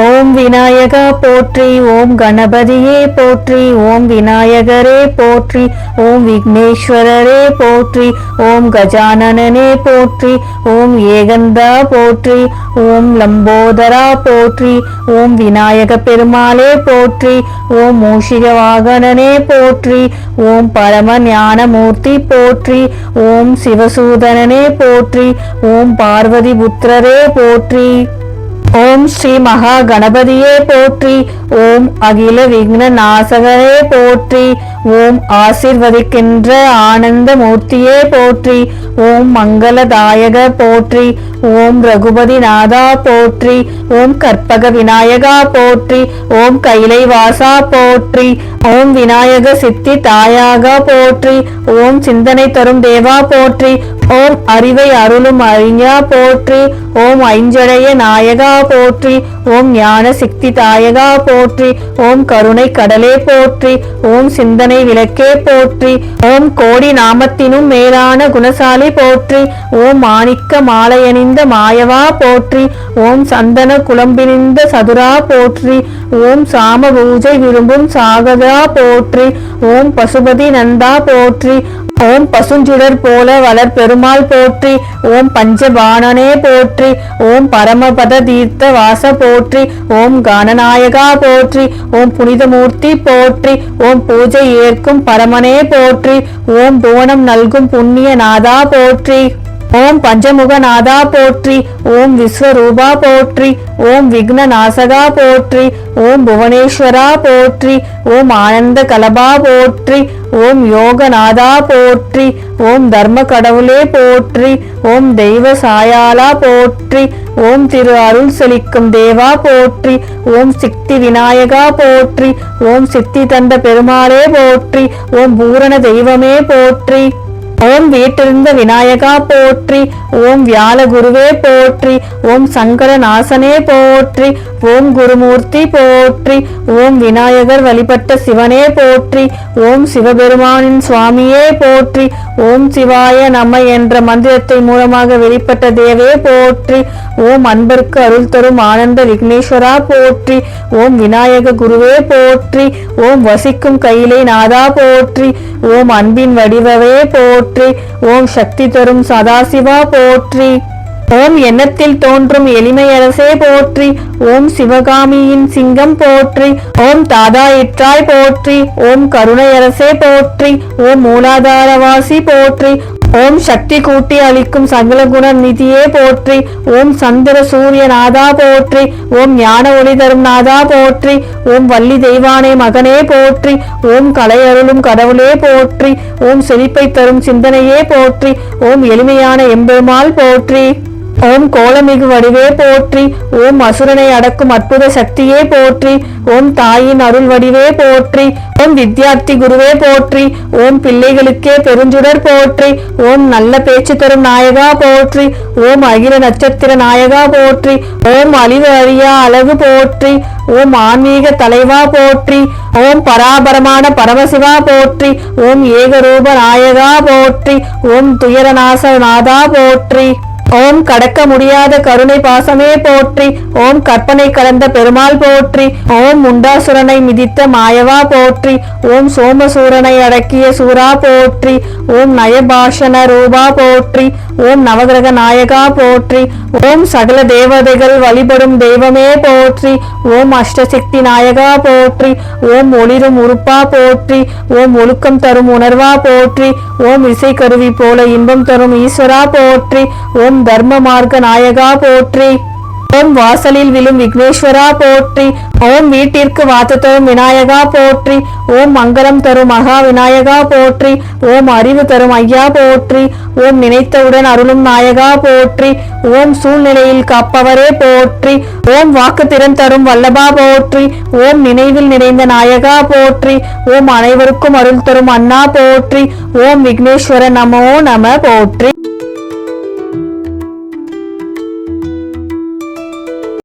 ஓம் விநாயகா போற்றி ஓம் கணபதியே போற்றி ஓம் விநாயகரே போற்றி ஓம் விக்னேஸ்வரரே போற்றி ஓம் கஜானனனே போற்றி ஓம் ஏகந்தா போற்றி ஓம் லம்போதரா போற்றி ஓம் விநாயக பெருமாளே போற்றி ஓம் மூஷிக வாகனனே போற்றி ஓம் பரம ஞானமூர்த்தி போற்றி ஓம் சிவசூதனனே போற்றி ஓம் பார்வதி புத்திரரே போற்றி ஓம் ஸ்ரீ மகா கணபதியே போற்றி ஓம் அகில விக்ன நாசகரே போற்றி ஓம் ஆசிர்வதிக்கின்ற ஆனந்த மூர்த்தியே போற்றி ஓம் மங்களதாயக போற்றி ஓம் ரகுபதி நாதா போற்றி ஓம் கற்பக விநாயகா போற்றி ஓம் கைலை வாசா போற்றி ஓம் விநாயக சித்தி தாயாக போற்றி ஓம் சிந்தனை தரும் தேவா போற்றி ஓம் அறிவை அருளும் அறிஞா போற்றி ஓம் ஐஞ்சடைய நாயகா போற்றி ஓம் ஞான சக்தி தாயகா போற்றி ஓம் கருணை கடலே போற்றி ஓம் சிந்தனை விளக்கே போற்றி ஓம் கோடி நாமத்தினும் மேலான குணசாலி போற்றி ஓம் மாணிக்க மாலையணிந்த மாயவா போற்றி ஓம் சந்தன குழம்பினிந்த சதுரா போற்றி ஓம் சாம பூஜை விரும்பும் சாகதா போற்றி ஓம் பசுபதி நந்தா போற்றி ஓம் பசுஞ்சுடர் போல வளர் பெருமாள் போற்றி ஓம் பஞ்சபாணனே போற்றி ஓம் பரமபத தீர்த்த வாச போற்றி ஓம் கணநாயகா போற்றி ஓம் புனிதமூர்த்தி போற்றி ஓம் பூஜை ஏற்கும் பரமனே போற்றி ஓம் புவனம் நல்கும் புண்ணிய நாதா போற்றி. ஓம் பஞ்சமுகநாதா போற்றி ஓம் விஸ்வரூபா போற்றி ஓம் விக்ன நாசகா போற்றி ஓம் புவனேஸ்வரா போற்றி ஓம் ஆனந்த கலபா போற்றி ஓம் யோகநாதா போற்றி ஓம் தர்ம கடவுளே போற்றி ஓம் தெய்வ சாயாலா போற்றி ஓம் திரு அருள் செழிக்கும் தேவா போற்றி ஓம் சித்தி விநாயகா போற்றி ஓம் சித்தி தந்த பெருமாளே போற்றி ஓம் பூரண தெய்வமே போற்றி ஓம் வீட்டிருந்த விநாயகா போற்றி ஓம் வியாழ குருவே போற்றி ஓம் சங்கர நாசனே போற்றி ஓம் குருமூர்த்தி போற்றி ஓம் விநாயகர் வழிபட்ட சிவனே போற்றி ஓம் சிவபெருமானின் சுவாமியே போற்றி ஓம் சிவாய நம என்ற மந்திரத்தை மூலமாக வெளிப்பட்ட தேவே போற்றி ஓம் அன்பருக்கு அருள் தரும் ஆனந்த விக்னேஸ்வரா போற்றி ஓம் விநாயக குருவே போற்றி ஓம் வசிக்கும் கையிலை நாதா போற்றி ஓம் அன்பின் வடிவவே போற்றி ஓம் சக்தி தரும் சதாசிவா போற்றி. ஓம் எண்ணத்தில் தோன்றும் எளிமையரசே போற்றி. ஓம் சிவகாமியின் சிங்கம் போற்றி. ஓம் தாதா இற்றாய் போற்றி. ஓம் கருணையரசே போற்றி. ஓம் மூலாதாரவாசி போற்றி. ஓம் சக்தி கூட்டி அளிக்கும் சகல குண நிதியே போற்றி. ஓம் சந்திர சூரிய நாதா போற்றி. ஓம் ஞான ஒளி தரும் நாதா போற்றி. ஓம் வள்ளி தெய்வானே மகனே போற்றி. ஓம் கலை அருளும் கடவுளே போற்றி. ஓம் செழிப்பை தரும் சிந்தனையே போற்றி. ஓம் எளிமையான எம்பெருமாள் போற்றி. ஓம் கோலமிகு வடிவே போற்றி ஓம் அசுரனை அடக்கும் அற்புத சக்தியே போற்றி ஓம் தாயின் அருள் வடிவே போற்றி ஓம் வித்யார்த்தி குருவே போற்றி ஓம் பிள்ளைகளுக்கே பெருஞ்சுடர் போற்றி ஓம் நல்ல பேச்சு தரும் நாயகா போற்றி ஓம் அகில நட்சத்திர நாயகா போற்றி ஓம் அழிவு அழியா அழகு போற்றி ஓம் ஆன்மீக தலைவா போற்றி ஓம் பராபரமான பரமசிவா போற்றி ஓம் ஏகரூப நாயகா போற்றி ஓம் துயரநாச நாதா போற்றி ஓம் கடக்க முடியாத கருணை பாசமே போற்றி ஓம் கற்பனை கலந்த பெருமாள் போற்றி ஓம் முண்டாசுரனை மிதித்த மாயவா போற்றி ஓம் சோமசூரனை அடக்கிய சூரா போற்றி ஓம் நயபாஷண ரூபா போற்றி ஓம் நவகிரக நாயகா போற்றி ஓம் சகல தேவதைகள் வழிபடும் தெய்வமே போற்றி ஓம் அஷ்டசக்தி நாயகா போற்றி ஓம் ஒளிரும் உறுப்பா போற்றி ஓம் ஒழுக்கம் தரும் உணர்வா போற்றி ஓம் இசை கருவி போல இன்பம் தரும் ஈஸ்வரா போற்றி ஓம் தர்ம மார்க்க நாயகா போற்றி. ஓம் வாசலில் விழும் விக்னேஸ்வரா போற்றி. ஓம் வீட்டிற்கு வாத்து தரும் விநாயகா போற்றி. ஓம் மங்களம் தரும் மகா விநாயகா போற்றி. ஓம் அறிவு தரும் ஐயா போற்றி. ஓம் நினைத்தவுடன் அருளும் நாயகா போற்றி. ஓம் சூழ்நிலையில் காப்பவரே போற்றி. ஓம் வாக்கு திறன் தரும் வல்லபா போற்றி. ஓம் நினைவில் நிறைந்த நாயகா போற்றி. ஓம் அனைவருக்கும் அருள் தரும் அண்ணா போற்றி. ஓம் விக்னேஸ்வர நமோ நம போற்றி.